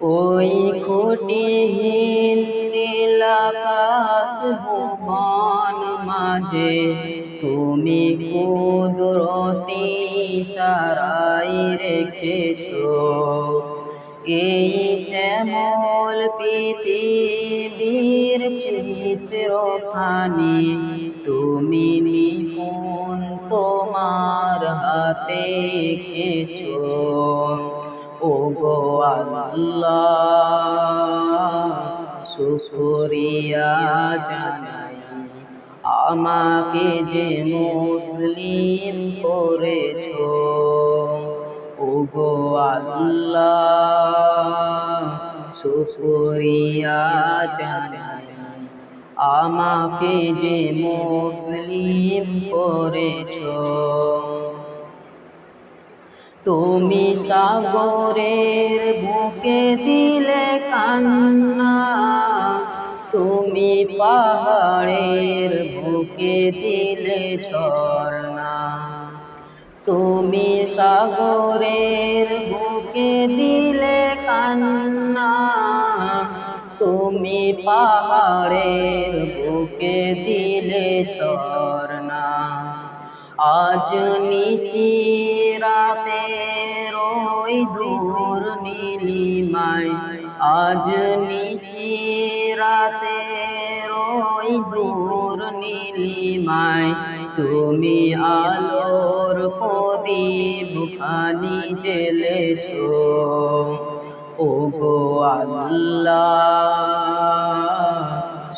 ওই খুঁটিহীন নীলাকাশ মাঝে তুমি কুদরতি সারাই রেখেছো। এই শ্যামল পৃথিবীর চিত্রখানি তুমি নিপুণ তোমার হাতে গো আল্লাহ শুকরিয়া জানাই। আমাকে যে মুসলিম করেছ ও গো আল্লাহ শুকরিয়া জানাই। আমাকে যে মুসলিম করেছ তুমি সাগরের বুকে দিলে কান্না, তুমি পাহাড়ের বুকে দিলে ঝর্ণা, তুমি সাগরের বুকে দিলে কান্না, তুমি পাহাড়ের বুকে দিলে ঝর্ণা। আজ নিশিরাতে রই দূর নীলিমায়, আজ নিশিরাতে রই দূর নীলিমায়, তুমি আলোর প্রদীপ খানি জেলেছো ও গো আল্লাহ,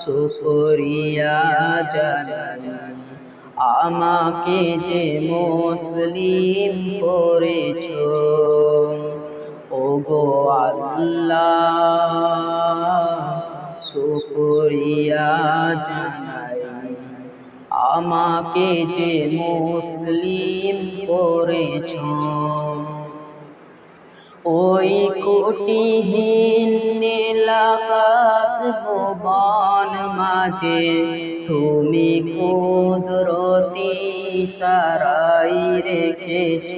শুকরিয়া জানাই। আমাকে যে মুসলিম করেছ। ও গো আল্লাহ, শুকরিয়া জানাই। আমাকে যে মুসলিম করেছ। ওই কুটিহীন নীলাকাশ ভুবন মাঝে তুমি কুদরতি সারাই রেখেছ।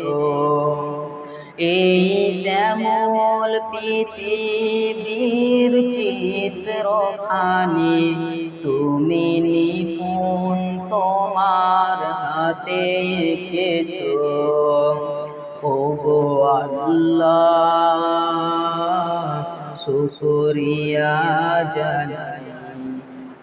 এই শ্যামল পৃথিবীর চিত্রখানি তুমি নিপুণ তোমার হাতে এঁকেছো ও গো আল্লাহ শুকরিয়া জানাই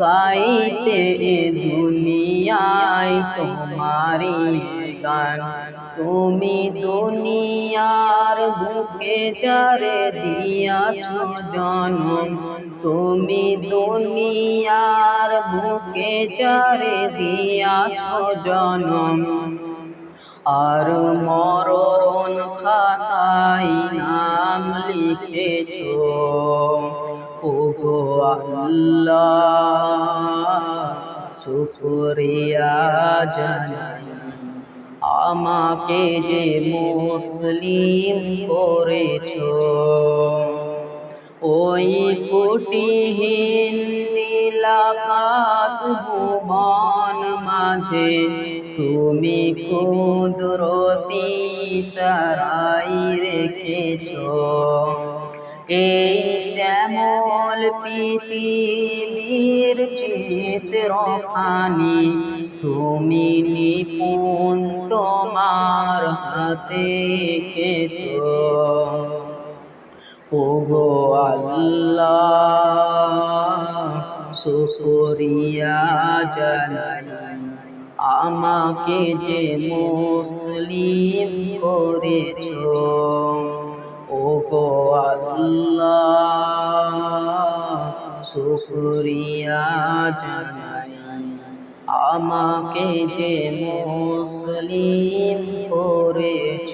গাইতে দুনিয়ায় তোমারি গান। তুমি দুনিয়ার বুকে চারে দিয়াছ জনম। তুমি দুনিয়ার বুকে চারে দিয়াছ জনম। আর মরণ খাতায় নাম লিখেছ। ও গো আল্লাহ। শুকরিয়া জানাই। আমাকে যে মুসলিম করেছ, ওই কুটিহীন নীলাকাশ ভুবন মাঝে তুমি কুদরতি সারাই রেখেছ। এই শ্যামল পৃথিবীর চিত্রখানি তুমি নিপুণ তোমার হাতে এঁকেছ। ও গো আল্লাহ, শুকরিয়া জানাই, আমাকে যে মুসলিম করেছ। গো আল্লাহ শুকরিয়া জানাই। আমাকে যে মুসলিম করেছ